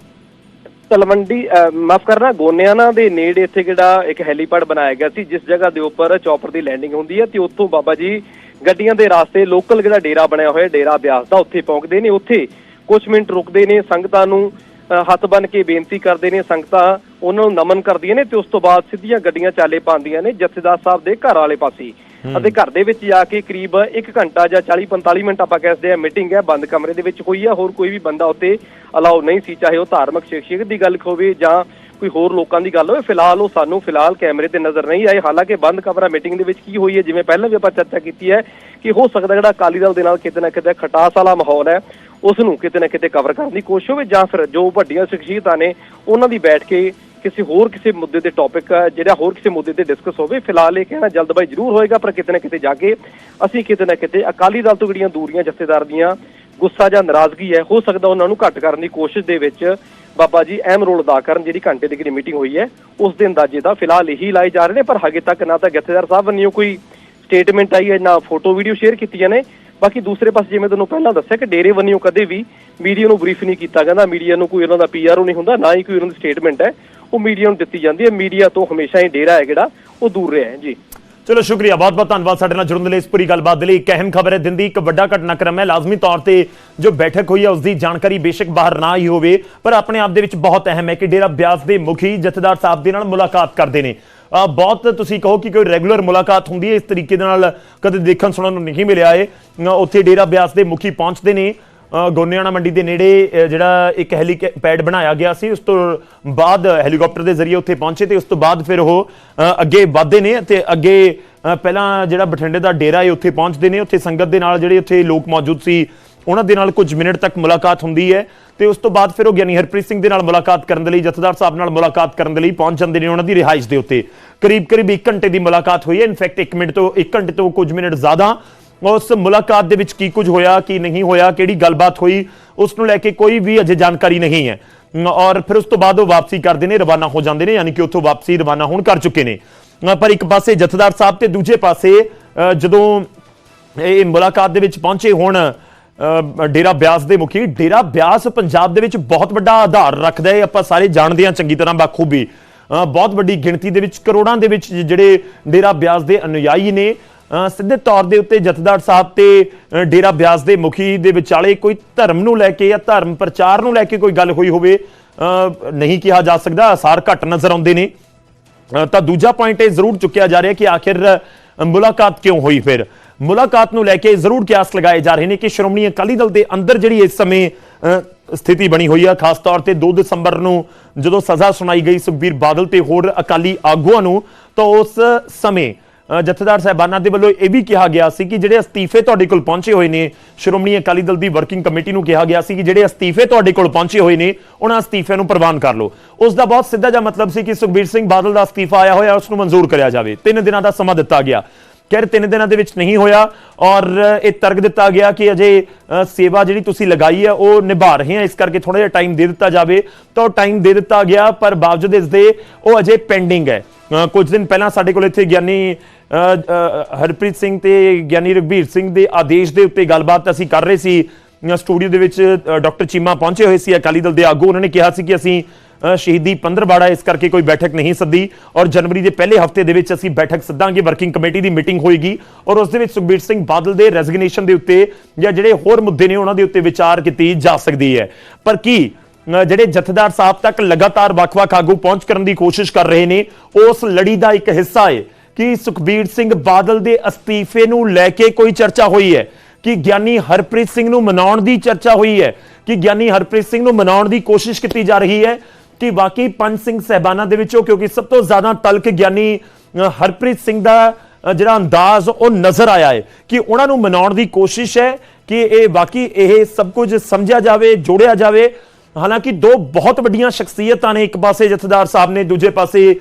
B: ਤਲਵੰਡੀ ਮਾਫ ਕਰਨਾ ਗੋਨਿਆਣਾ ਦੇ ਨੇੜੇ ਇੱਥੇ ਜਿਹੜਾ ਇੱਕ ਹੈਲੀਪੈਡ ਬਣਾਇਆ ਗਿਆ ਸੀ ਜਿਸ ਜਗ੍ਹਾ ਦੇ ਉੱਪਰ ਚੌਪਰ ਦੀ ਲੈਂਡਿੰਗ ਹੁੰਦੀ ਹੈ ਤੇ ਉੱਥੋਂ ਬਾਬਾ ਜੀ ਗੱਡੀਆਂ ਦੇ ਰਾਸਤੇ ਲੋਕਲ ਜਿਹੜਾ ਡੇਰਾ ਬਣਿਆ ਹੋਇਆ ਡੇਰਾ ਬਿਆਸ ਦਾ ਉੱਥੇ ਪਹੁੰਚਦੇ ਨੇ ਉੱਥੇ ਕੁਝ ਮਿੰਟ ਰੁਕਦੇ ਨੇ ਸੰਗਤਾਂ ਨੂੰ ਹੱਥ ਬੰਨ ਕੇ ਬੇਨਤੀ ਕਰਦੇ ਨੇ ਸੰਗਤਾਂ ਉਹਨਾਂ ਨੂੰ ਨਮਨ ਕਰਦੀਆਂ ਨੇ ਤੇ ਉਸ ਤੋਂ ਬਾਅਦ ਸਿੱਧੀਆਂ ਗੱਡੀਆਂ ਚਾਲੇ ਪਾਉਂਦੀਆਂ ਨੇ ਜਥੇਦਾਰ ਸਾਹਿਬ ਦੇ ਘਰ ਵਾਲੇ ਪਾਸੇ। ਅਤੇ ਘਰ ਦੇ ਵਿੱਚ ਜਾ ਕੇ ਕਰੀਬ 1 ਘੰਟਾ ਜਾਂ 40 45 ਮਿੰਟ ਆਪਾਂ ਕਹਿੰਦੇ ਆ ਮੀਟਿੰਗ ਹੈ ਬੰਦ ਕਮਰੇ ਦੇ ਵਿੱਚ ਹੋਈ ਹੈ ਹੋਰ ਕੋਈ ਵੀ ਬੰਦਾ ਉੱਤੇ ਅਲਾਉ ਨਹੀਂ ਸੀ ਚਾਹੇ ਉਹ ਧਾਰਮਿਕ ਸ਼ਖਸੀਅਤ ਦੀ ਗੱਲ ਹੋਵੇ ਜਾਂ ਕੋਈ ਹੋਰ ਲੋਕਾਂ ਦੀ ਗੱਲ ਹੋਵੇ ਫਿਲਹਾਲ ਉਹ ਸਾਨੂੰ ਫਿਲਹਾਲ ਕੈਮਰੇ ਤੇ ਨਜ਼ਰ ਨਹੀਂ ਆਏ। ਹਾਲਾਂਕਿ ਬੰਦ ਕਮਰਾ ਮੀਟਿੰਗ ਦੇ ਵਿੱਚ ਕੀ ਹੋਈ ਹੈ ਜਿਵੇਂ ਪਹਿਲਾਂ ਵੀ ਆਪਾਂ ਚਰਚਾ ਕੀਤੀ ਹੈ ਕਿ ਹੋ ਸਕਦਾ ਜਿਹੜਾ ਅਕਾਲੀ ਦਲ ਦੇ ਨਾਲ ਕਿਤੇ ਨਾ ਕਿਤੇ ਖਟਾਸ ਵਾਲਾ ਮਾਹੌਲ ਹੈ ਉਸ ਨੂੰ ਕਿਤੇ ਨਾ ਕਿਤੇ ਕਵਰ ਕਰਨ ਦੀ ਕੋਸ਼ਿਸ਼ ਹੋਵੇ ਜਾਂ ਫਿਰ ਜੋ ਵੱਡੀਆਂ ਸ਼ਖਸੀਅਤਾਂ ਨੇ ਉਹਨਾਂ ਦੀ ਬੈਠ ਕੇ ਕਿਸੇ ਹੋਰ ਕਿਸੇ ਮੁੱਦੇ ਤੇ ਟੌਪਿਕ ਜਿਹੜਾ ਹੋਰ ਕਿਸੇ ਮੁੱਦੇ ਤੇ ਡਿਸਕਸ ਹੋਵੇ, ਫਿਲਹਾਲ ਇਹ ਕਹਿਣਾ ਜਲਦਬਾਜ਼ੀ ਜ਼ਰੂਰ ਹੋਏਗਾ, ਪਰ ਕਿਤੇ ਨਾ ਕਿਤੇ ਜਾ ਕੇ ਅਸੀਂ ਕਿਤੇ ਨਾ ਕਿਤੇ ਅਕਾਲੀ ਦਲ ਤੋਂ ਜਿਹੜੀਆਂ ਦੂਰੀਆਂ ਜਥੇਦਾਰ ਦੀਆਂ ਗੁੱਸਾ ਜਾਂ ਨਾਰਾਜ਼ਗੀ ਹੈ, ਹੋ ਸਕਦਾ ਉਹਨਾਂ ਨੂੰ ਘੱਟ ਕਰਨ ਦੀ ਕੋਸ਼ਿਸ਼ ਦੇ ਵਿੱਚ ਬਾਬਾ ਜੀ ਅਹਿਮ ਰੋਲ ਅਦਾ ਕਰਨ ਜਿਹੜੀ ਘੰਟੇ ਦੀ ਜਿਹੜੀ ਮੀਟਿੰਗ ਹੋਈ ਹੈ, ਉਸ ਦੇ ਅੰਦਾਜ਼ੇ ਦਾ ਫਿਲਹਾਲ ਇਹੀ ਲਾਏ ਜਾ ਰਹੇ ਨੇ, ਪਰ ਹਜੇ ਤੱਕ ਨਾ ਤਾਂ ਜਥੇਦਾਰ ਸਾਹਿਬ ਵੱਲੋਂ ਕੋਈ ਸਟੇਟਮੈਂਟ ਆਈ ਹੈ, ਨਾ ਫੋਟੋ ਵੀਡੀਓ ਸ਼ੇਅਰ ਕੀਤੀਆਂ ਨੇ। ਬਾਕੀ ਦੂਸਰੇ ਪਾਸੇ ਜਿਵੇਂ ਤੁਹਾਨੂੰ ਪਹਿਲਾਂ ਦੱਸਿਆ ਕਿ ਡੇਰੇ ਵੱਲੋਂ ਕਦੇ ਵੀ ਮੀਡੀਆ ਨੂੰ ਬਰੀਫ ਨਹੀਂ ਕੀਤਾ ਜਾਂਦਾ, ਮੀਡੀਆ ਨੂੰ ਕੋਈ ਉਹਨਾਂ ਦਾ ਪੀਆਰਓ ਨਹੀਂ ਹੁੰਦਾ, ਨਾ ਹੀ ਕੋਈ ਉਹਨਾਂ ਦੀ ਸਟੇਟਮੈਂਟ ਹੈ, ਉਹ ਮੀਡੀਆ ਨੂੰ ਦਿੱਤੀ ਜਾਂਦੀ ਹੈ। ਮੀਡੀਆ ਤੋਂ ਹਮੇਸ਼ਾ ਹੀ ਡੇਰਾ ਹੈ ਜਿਹੜਾ, ਉਹ ਦੂਰ ਰਿਹਾ ਹੈ। ਜੀ।
A: ਚਲੋ, ਸ਼ੁਕਰੀਆ ਬਹੁਤ ਬਹੁਤ ਧੰਨਵਾਦ ਸਾਡੇ ਨਾਲ ਜੁੜਨ ਦੇ ਲਈ ਇਸ ਪੂਰੀ ਗੱਲਬਾਤ ਦੇ ਲਈ। ਇੱਕ ਅਹਿਮ ਖਬਰ ਹੈ, ਦਿਨ ਦੀ ਇੱਕ ਵੱਡਾ ਘਟਨਾਕ੍ਰਮ ਹੈ। ਲਾਜ਼ਮੀ ਤੌਰ ਤੇ ਜੋ ਬੈਠਕ ਹੋਈ ਹੈ, ਉਸ ਦੀ ਜਾਣਕਾਰੀ ਬੇਸ਼ੱਕ ਬਾਹਰ ਨਾ ਹੀ ਹੋਵੇ, ਪਰ ਆਪਣੇ ਆਪ ਦੇ ਵਿੱਚ ਬਹੁਤ ਅਹਿਮ ਹੈ ਕਿ ਡੇਰਾ ਬਿਆਸ ਦੇ ਮੁਖੀ ਜਥੇਦਾਰ ਸਾਹਿਬ ਦੇ ਨਾਲ ਮੁਲਾਕਾਤ ਕਰਦੇ ਨੇ। ਬਹੁਤ ਤੁਸੀਂ ਕਹੋ ਕਿ ਕੋਈ ਰੈਗੂਲਰ ਮੁਲਾਕਾਤ ਹੁੰਦੀ ਹੈ, ਇਸ ਤਰੀਕੇ ਦੇ ਨਾਲ ਕਦੇ ਦੇਖਣ ਸੁਣਨ ਨੂੰ ਨਹੀਂ ਮਿਲਿਆ ਏ ਉੱਥੇ ਡੇਰਾ ਬਿਆਸ ਦੇ ਮੁਖੀ ਪਹੁੰਚਦੇ ਨੇ। ਗੋਨਿਆਣਾ ਮੰਡੀ ਦੇ ਨੇੜੇ ਜਿਹੜਾ ਇੱਕ ਹੈਲੀਪੈਡ ਬਣਾਇਆ ਗਿਆ ਸੀ, ਉਸ ਤੋਂ ਬਾਅਦ ਹੈਲੀਕਾਪਟਰ ਦੇ ਜ਼ਰੀਏ ਉੱਥੇ ਪਹੁੰਚੇ ਤੇ ਉਸ ਤੋਂ ਬਾਅਦ ਫਿਰ ਉਹ ਅੱਗੇ ਵਧਦੇ ਨੇ ਤੇ ਅੱਗੇ ਪਹਿਲਾਂ ਜਿਹੜਾ ਬਠਿੰਡੇ ਦਾ ਡੇਰਾ ਹੈ, ਉੱਥੇ ਪਹੁੰਚਦੇ ਨੇ। ਉੱਥੇ ਸੰਗਤ ਦੇ ਨਾਲ ਜਿਹੜੇ ਉੱਥੇ ਲੋਕ ਮੌਜੂਦ ਸੀ ਉਹਨਾਂ ਦੇ ਨਾਲ ਕੁਝ ਮਿੰਟ ਤੱਕ ਮੁਲਾਕਾਤ ਹੁੰਦੀ ਹੈ ਤੇ ਉਸ ਤੋਂ ਬਾਅਦ ਫਿਰ ਉਹ ਗਿਆਨੀ ਹਰਪ੍ਰੀਤ ਸਿੰਘ ਦੇ ਨਾਲ ਮੁਲਾਕਾਤ ਕਰਨ ਦੇ ਲਈ, ਜਥੇਦਾਰ ਸਾਹਿਬ ਨਾਲ ਮੁਲਾਕਾਤ ਕਰਨ ਦੇ ਲਈ ਪਹੁੰਚ ਜਾਂਦੇ ਨੇ ਉਹਨਾਂ ਦੀ ਰਿਹਾਇਸ਼ ਦੇ ਉੱਤੇ। ਕਰੀਬ ਕਰੀਬ 1 ਘੰਟੇ ਦੀ ਮੁਲਾਕਾਤ ਹੋਈ ਹੈ। ਇਨਫੈਕਟ 1 ਮਿੰਟ ਤੋਂ 1 ਘੰਟੇ ਤੋਂ ਕੁਝ ਮਿੰਟ ਜ਼ਿਆਦਾ ਉਸ ਮੁਲਾਕਾਤ ਦੇ ਵਿੱਚ ਕੀ ਕੁਝ ਹੋਇਆ, ਕੀ ਨਹੀਂ ਹੋਇਆ, ਕਿਹੜੀ ਗੱਲਬਾਤ ਹੋਈ, ਉਸ ਨੂੰ ਲੈ ਕੇ ਕੋਈ ਵੀ ਅਜੇ ਜਾਣਕਾਰੀ ਨਹੀਂ ਹੈ। ਔਰ ਫਿਰ ਉਸ ਤੋਂ ਬਾਅਦ ਉਹ ਵਾਪਸੀ ਕਰਦੇ ਨੇ, ਰਵਾਨਾ ਹੋ ਜਾਂਦੇ ਨੇ, ਯਾਨੀ ਕਿ ਉੱਥੋਂ ਵਾਪਸੀ ਰਵਾਨਾ ਹੋਣ ਕਰ ਚੁੱਕੇ ਨੇ। ਪਰ ਇੱਕ ਪਾਸੇ ਜਥੇਦਾਰ ਸਾਹਿਬ ਤੇ ਦੂਜੇ ਪਾਸੇ ਜਦੋਂ ਇਹ ਮੁਲਾਕਾਤ ਦੇ ਵਿੱਚ ਪਹੁੰਚੇ ਹੁਣ ਡੇਰਾ ਬਿਆਸ ਦੇ ਮੁਖੀ। ਡੇਰਾ ਬਿਆਸ ਪੰਜਾਬ ਦੇ ਵਿੱਚ ਬਹੁਤ ਵੱਡਾ ਆਧਾਰ ਰੱਖਦਾ ਹੈ। ਆਪਾਂ ਸਾਰੇ ਜਾਣਦੇ ਹਾਂ ਚੰਗੀ ਤਰ੍ਹਾਂ ਬਾਖੂਬੀ। ਬਹੁਤ ਵੱਡੀ ਗਿਣਤੀ ਦੇ ਵਿੱਚ, ਕਰੋੜਾਂ ਦੇ ਵਿੱਚ ਜਿਹੜੇ ਡੇਰਾ ਬਿਆਸ ਦੇ ਅਨੁਯਾਈ ਨੇ। ਸਿੱਧੇ ਤੌਰ ਦੇ ਉੱਤੇ ਜਥੇਦਾਰ ਸਾਹਿਬ ਤੇ ਡੇਰਾ ਬਿਆਸ ਦੇ ਮੁਖੀ ਦੇ ਵਿਚਾਲੇ ਕੋਈ ਧਰਮ ਨੂੰ ਲੈ ਕੇ ਜਾਂ ਧਰਮ ਪ੍ਰਚਾਰ ਨੂੰ ਲੈ ਕੇ ਕੋਈ ਗੱਲ ਹੋਈ ਹੋਵੇ ਨਹੀਂ ਕਿਹਾ ਜਾ ਸਕਦਾ। ਅਸਾਰ ਘੱਟ ਨਜ਼ਰ ਆਉਂਦੇ ਨੇ। ਤਾਂ ਦੂਜਾ ਪੁਆਇੰਟ ਇਹ ਜ਼ਰੂਰ ਚੁੱਕਿਆ ਜਾ ਰਿਹਾ ਕਿ ਆਖਿਰ ਮੁਲਾਕਾਤ ਕਿਉਂ ਹੋਈ ਫਿਰ? ਮੁਲਾਕਾਤ ਨੂੰ ਲੈ ਕੇ ਜ਼ਰੂਰ ਕਿਆਸ ਲਗਾਏ ਜਾ ਰਹੇ ਨੇ ਕਿ ਸ਼੍ਰੋਮਣੀ ਅਕਾਲੀ ਦਲ ਦੇ ਅੰਦਰ ਜਿਹੜੀ ਇਸ ਸਮੇਂ ਅ, ਸਥਿਤੀ ਬਣੀ ਹੋਈ ਆ ਖਾਸ ਤੌਰ ਤੇ 2 ਦਸੰਬਰ ਨੂੰ ਜਦੋਂ ਸਜ਼ਾ ਸੁਣਾਈ ਗਈ ਸੁਖਬੀਰ ਬਾਦਲ ਤੇ ਹੋਰ ਅਕਾਲੀ ਆਗੂਆਂ ਨੂੰ ਤਾਂ ਉਸ ਸਮੇਂ ਜਥੇਦਾਰ ਸਾਹਿਬਾਨਾਂ ਦੇ ਵੱਲੋਂ ਇਹ ਵੀ ਕਿਹਾ ਗਿਆ ਸੀ ਕਿ ਜਿਹੜੇ ਅਸਤੀਫੇ ਤੁਹਾਡੇ ਕੋਲ ਪਹੁੰਚੇ ਹੋਏ ਨੇ ਸ਼੍ਰੋਮਣੀ ਅਕਾਲੀ ਦਲ ਦੀ ਵਰਕਿੰਗ ਕਮੇਟੀ ਨੂੰ ਕਿਹਾ ਗਿਆ ਸੀ ਕਿ ਜਿਹੜੇ ਅਸਤੀਫੇ ਤੁਹਾਡੇ ਕੋਲ ਪਹੁੰਚੇ ਹੋਏ ਨੇ ਉਹਨਾਂ ਅਸਤੀਫਿਆਂ ਨੂੰ ਪ੍ਰਵਾਨ ਕਰ ਲਓ। ਉਸ ਦਾ ਬਹੁਤ ਸਿੱਧਾ ਜਿਹਾ ਮਤਲਬ ਸੀ ਕਿ ਸੁਖਬੀਰ ਸਿੰਘ ਬਾਦਲ ਦਾ ਅਸਤੀਫਾ ਆਇਆ ਹੋਇਆ ਉਸ ਨੂੰ ਮਨਜ਼ੂਰ ਕਰਿਆ ਜਾਵੇ। ਤਿੰਨ ਦਿਨਾਂ ਦਾ ਸਮਾਂ ਦਿੱਤਾ ਗਿਆ। ਖੈਰ, ਤਿੰਨ ਦਿਨਾਂ ਦੇ ਵਿੱਚ ਨਹੀਂ ਹੋਇਆ ਔਰ ਇਹ ਤਰਕ ਦਿੱਤਾ ਗਿਆ ਕਿ ਅਜੇ ਸੇਵਾ ਜਿਹੜੀ ਤੁਸੀਂ ਲਗਾਈ ਹੈ, ਉਹ ਨਿਭਾ ਰਹੇ ਆ ਇਸ ਕਰਕੇ ਥੋੜਾ ਜਿਹਾ ਟਾਈਮ ਦੇ ਦਿੱਤਾ ਜਾਵੇ ਤਾਂ ਉਹ ਟਾਈਮ ਦੇ ਦਿੱਤਾ ਗਿਆ, ਪਰ ਬਾਵਜੂਦ ਇਸ ਦੇ ਉਹ ਅਜੇ ਪੈਂਡਿੰਗ ਹੈ। ਕੁਝ ਦਿਨ ਪਹਿਲਾਂ ਸਾਡੇ ਕੋਲ ਇੱਥੇ ਗਿਆਨੀ ਹਰਪ੍ਰੀਤ ਸਿੰਘ ਤੇ ਗਿਆਨੀ ਰਘਬੀਰ ਸਿੰਘ ਦੇ ਆਦੇਸ਼ ਦੇ ਉੱਤੇ ਗੱਲਬਾਤ ਅਸੀਂ ਕਰ ਰਹੇ ਸੀ। ਸਟੂਡੀਓ ਦੇ ਵਿੱਚ ਡਾਕਟਰ ਚੀਮਾ ਪਹੁੰਚੇ ਹੋਏ ਸੀ ਅਕਾਲੀ ਦਲ ਦੇ ਆਗੂ। ਉਹਨਾਂ ਨੇ ਕਿਹਾ ਸੀ ਕਿ ਅਸੀਂ ਸ਼ਹੀਦੀ ਪੰਦਰਵਾੜਾ, ਇਸ ਕਰਕੇ ਕੋਈ ਬੈਠਕ ਨਹੀਂ ਸੱਦੀ। ਔਰ ਜਨਵਰੀ ਦੇ ਪਹਿਲੇ ਹਫ਼ਤੇ ਦੇ ਵਿੱਚ ਅਸੀਂ ਬੈਠਕ ਸੱਦਾਂਗੇ, ਵਰਕਿੰਗ ਕਮੇਟੀ ਦੀ ਮੀਟਿੰਗ ਹੋਏਗੀ। ਔਰ ਉਸ ਦੇ ਵਿੱਚ ਸੁਖਬੀਰ ਸਿੰਘ ਬਾਦਲ ਦੇ ਰੈਜ਼ਿਗਨੇਸ਼ਨ ਦੇ ਉੱਤੇ ਜਾਂ ਜਿਹੜੇ ਹੋਰ ਮੁੱਦੇ ਨੇ, ਉਹਨਾਂ ਦੇ ਉੱਤੇ ਵਿਚਾਰ ਕੀਤੀ ਜਾ ਸਕਦੀ ਹੈ। ਪਰ ਕੀ ਜਿਹੜੇ ਜਥੇਦਾਰ ਸਾਹਿਬ ਤੱਕ ਲਗਾਤਾਰ ਵੱਖ-ਵੱਖ ਆਗੂ ਪਹੁੰਚ ਕਰਨ ਦੀ ਕੋਸ਼ਿਸ਼ ਕਰ ਰਹੇ ਨੇ, ਉਸ ਲੜੀ ਦਾ ਇੱਕ ਹਿੱਸਾ ਹੈ ਕਿ ਸੁਖਬੀਰ ਸਿੰਘ ਬਾਦਲ ਦੇ ਅਸਤੀਫੇ ਨੂੰ ਲੈ ਕੇ ਕੋਈ ਚਰਚਾ ਹੋਈ ਹੈ। ਕਿ ਗਿਆਨੀ ਹਰਪ੍ਰੀਤ ਸਿੰਘ ਨੂੰ ਮਨਾਉਣ ਦੀ ਚਰਚਾ ਹੋਈ ਹੈ। ਕਿ ਗਿਆਨੀ ਹਰਪ੍ਰੀਤ ਸਿੰਘ ਨੂੰ ਮਨਾਉਣ ਦੀ ਕੋਸ਼ਿਸ਼ ਕੀਤੀ ਜਾ ਰਹੀ ਹੈ। ਕਿ ਵਾਕਈ ਪੰਜ ਸਿੰਘ ਸਹਿਬਾਨਾਂ ਦੇ ਵਿੱਚੋਂ ਕਿਉਂਕਿ ਸਭ ਤੋਂ ਜ਼ਿਆਦਾ ਤਲਕ ਗਿਆਨੀ ਹਰਪ੍ਰੀਤ ਸਿੰਘ ਦਾ ਜਿਹੜਾ ਅੰਦਾਜ਼ ਉਹ ਨਜ਼ਰ ਆਇਆ ਹੈ ਕਿ ਉਹਨਾਂ ਨੂੰ ਮਨਾਉਣ ਦੀ ਕੋਸ਼ਿਸ਼ ਹੈ ਕਿ ਇਹ ਵਾਕਈ ਇਹ ਸਭ ਕੁਝ ਸਮਝਿਆ ਜਾਵੇ ਜੋੜਿਆ ਜਾਵੇ। ਹਾਲਾਂਕਿ ਦੋ ਬਹੁਤ ਵੱਡੀਆਂ ਸ਼ਖਸੀਅਤਾਂ ਨੇ ਇੱਕ ਪਾਸੇ ਜਥੇਦਾਰ ਸਾਹਿਬ ਨੇ ਦੂਜੇ ਪਾਸੇ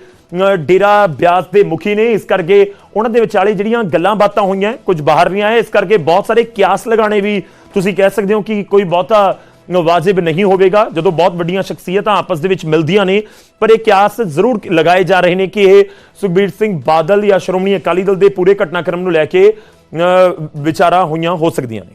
A: ਅ, ਡੇਰਾ ਬਿਆਸ ਦੇ ਮੁਖੀ ਨੇ। ਇਸ ਕਰਕੇ ਉਹਨਾਂ ਦੇ ਵਿਚਾਲੇ ਜਿਹੜੀਆਂ ਗੱਲਾਂ ਬਾਤਾਂ ਹੋਈਆਂ ਕੁਝ ਬਾਹਰ ਨਹੀਂ ਆਏ। ਇਸ ਕਰਕੇ ਬਹੁਤ ਸਾਰੇ ਕਿਆਸ ਲਗਾਣੇ ਵੀ ਤੁਸੀਂ ਕਹਿ ਸਕਦੇ ਹੋ ਕਿ ਕੋਈ ਬਹੁਤਾ ਵਾਜਿਬ ਨਹੀਂ ਹੋਵੇਗਾ। ਜਦੋਂ ਬਹੁਤ ਵੱਡੀਆਂ ਸ਼ਖਸੀਅਤਾਂ ਆਪਸ ਦੇ ਵਿੱਚ ਮਿਲਦੀਆਂ ਨੇ, ਪਰ ਇਹ ਕਿਆਸ ਜ਼ਰੂਰ ਲਗਾਏ ਜਾ ਰਹੇ ਨੇ ਕਿ ਇਹ ਸੁਖਬੀਰ ਸਿੰਘ ਬਾਦਲ ਜਾਂ ਸ਼੍ਰੋਮਣੀ ਅਕਾਲੀ ਦਲ ਦੇ ਪੂਰੇ ਘਟਨਾਕ੍ਰਮ ਨੂੰ ਲੈ ਕੇ ਵਿਚਾਰਾਂ ਹੋਈਆਂ ਹੋ ਸਕਦੀਆਂ ਨੇ।